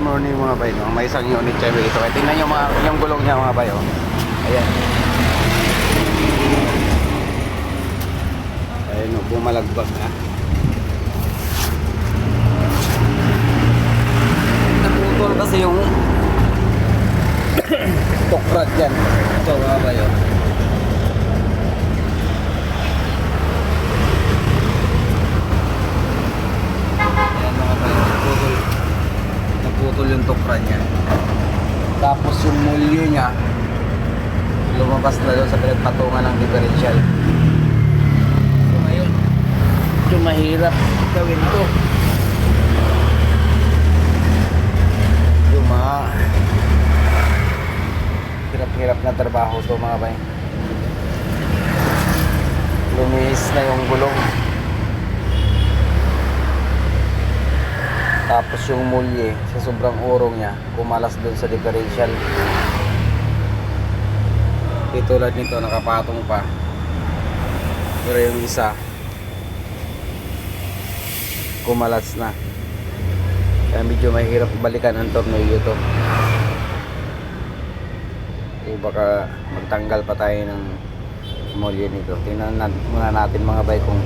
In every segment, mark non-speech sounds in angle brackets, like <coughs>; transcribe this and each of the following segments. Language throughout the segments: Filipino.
morning mga bay, no? may isang unit siya dito. Kaya tingnan nyo mga, yung gulong niya mga bay. Oh. Ayan. Ayan, oh, bumalagbag na. Naputol kasi yung <coughs> tokrad dyan. Ito mga bay. Oh. Ayan mga bay, naputol. Naputol yung tokrad niya. Tapos yung mulyo niya, lumabas na doon sa pinagpatungan ng differential. So ngayon, medyo mahirap gawin to. Yung mga hirap-hirap na trabaho to mga bay. Lumis na yung gulong. Tapos yung mulye sa sobrang urong niya, kumalas doon sa differential. Di tulad nito, nakapatong pa. Pero yung isa, kumalas na. Kaya medyo mahirap balikan ang tornilyo to. O baka magtanggal pa tayo ng mulye nito. Tingnan muna natin mga bay kung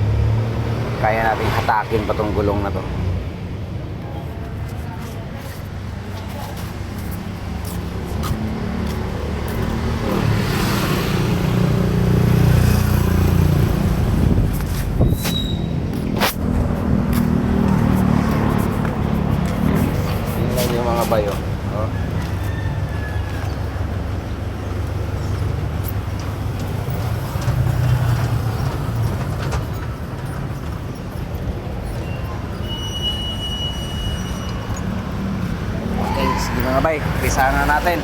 kaya natin hatakin pa tong gulong na to. Tingnan yung mga bayo. Oh. Okay, sige mga bay, pisa na natin.